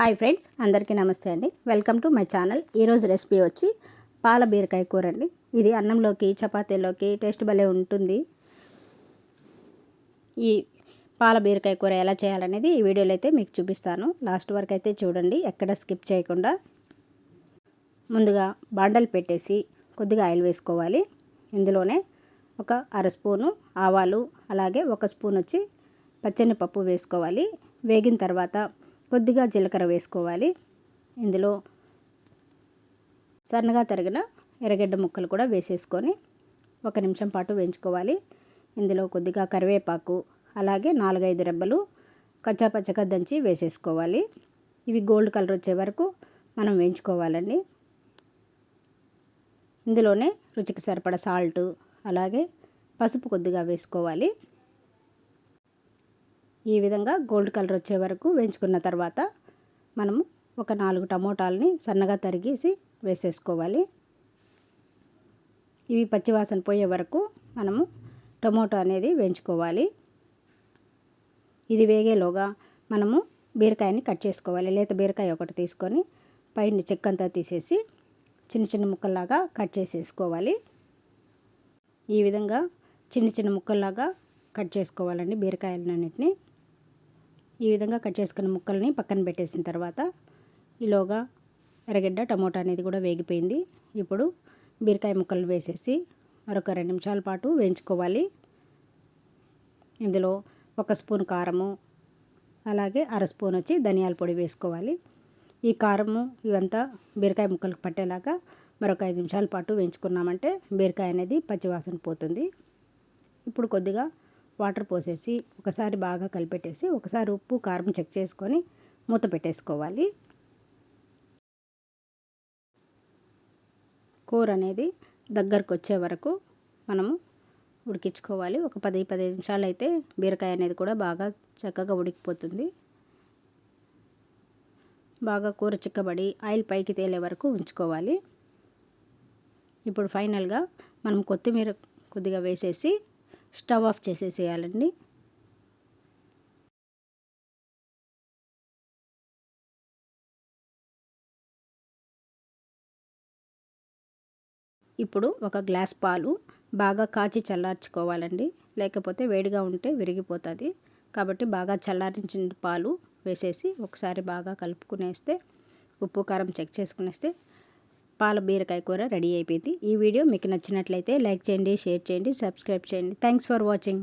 Hi friends అందరికీ నమస్తే అండి. Welcome to my channel. ఈరోజు రెసిపీ వచ్చి పాల బీరకాయ కూర అండి. ఇది అన్నంలోకి చపాతీలోకి టేస్ట్ భలే ఉంటుంది. ఈ పాల బీరకాయ కూర ఎలా చేయాలనేది ఈ వీడియోలో అయితే మీకు చూపిస్తాను. లాస్ట్ వరకు అయితే చూడండి ఎక్కడ స్కిప్ చేయకుండా. ముందుగా బాండలు పెట్టేసి కొద్దిగా ఆయిల్ వేసుకోవాలి. ఇందులోనే ఒక అర స్పూను ఆవాలు అలాగే ఒక స్పూన్ వచ్చి పచ్చని పప్పు వేసుకోవాలి. వేగిన తర్వాత కొద్దిగా జీలకర్ర వేసుకోవాలి. ఇందులో సన్నగా తరిగిన ఎర్రగడ్డ ముక్కలు కూడా వేసేసుకొని ఒక నిమిషం పాటు వేయించుకోవాలి. ఇందులో కొద్దిగా కరివేపాకు అలాగే నాలుగైదు రెబ్బలు కచ్చాపచ్చగా దంచి వేసేసుకోవాలి. ఇవి గోల్డ్ కలర్ వచ్చే వరకు మనం వేయించుకోవాలండి. ఇందులోనే రుచికి సరిపడ సాల్ట్ అలాగే పసుపు కొద్దిగా వేసుకోవాలి. ఈ విధంగా గోల్డ్ కలర్ వచ్చే వరకు వేయించుకున్న తర్వాత మనము ఒక నాలుగు టమోటాలని సన్నగా తరిగేసి వేసేసుకోవాలి. ఇవి పచ్చివాసన పోయే వరకు మనము టమోటా అనేది వేయించుకోవాలి. ఇది వేగేలోగా మనము బీరకాయని కట్ చేసుకోవాలి. లేత బీరకాయ ఒకటి తీసుకొని పైన చెక్కంతా తీసేసి చిన్న చిన్న ముక్కల్లాగా కట్ చేసేసుకోవాలి. ఈ విధంగా చిన్న చిన్న ముక్కల్లాగా కట్ చేసుకోవాలండి బీరకాయలన్నింటినీ. ఈ విధంగా కట్ చేసుకున్న ముక్కల్ని పక్కన పెట్టేసిన తర్వాత ఈలోగా ఎర్రగడ్డ టమోటా అనేది కూడా వేగిపోయింది. ఇప్పుడు బీరకాయ ముక్కలు వేసేసి మరొక రెండు నిమిషాల పాటు వేయించుకోవాలి. ఇందులో ఒక స్పూన్ కారము అలాగే అర స్పూన్ వచ్చి ధనియాల పొడి వేసుకోవాలి. ఈ కారము ఇవంతా బీరకాయ ముక్కలకు పట్టేలాగా మరొక ఐదు నిమిషాల పాటు వేయించుకున్నామంటే బీరకాయ అనేది పచ్చివాసన పోతుంది. ఇప్పుడు కొద్దిగా వాటర్ పోసేసి ఒకసారి బాగా కలిపెట్టేసి ఒకసారి ఉప్పు కారం చెక్ చేసుకొని మూత పెట్టేసుకోవాలి. కూర అనేది దగ్గరకు వచ్చే వరకు మనము ఉడికించుకోవాలి. ఒక పది పదిహేను నిమిషాలు అయితే బీరకాయ అనేది కూడా బాగా చక్కగా ఉడికిపోతుంది. బాగా కూర చిక్కబడి ఆయిల్ పైకి తేలే వరకు ఉంచుకోవాలి. ఇప్పుడు ఫైనల్గా మనం కొత్తిమీర కొద్దిగా వేసేసి స్టవ్ ఆఫ్ చేసేసేయాలండి. ఇప్పుడు ఒక గ్లాస్ పాలు బాగా కాచి చల్లార్చుకోవాలండి. లేకపోతే వేడిగా ఉంటే విరిగిపోతుంది. కాబట్టి బాగా చల్లారించిన పాలు వేసేసి ఒకసారి బాగా కలుపుకునేస్తే ఉప్పు కారం చెక్ చేసుకునేస్తే పాల బీరకాయ కూర రెడీ అయిపోయింది. ఈ వీడియో మీకు నచ్చినట్లయితే లైక్ చేయండి షేర్ చేయండి సబ్స్క్రైబ్ చేయండి. Thanks for watching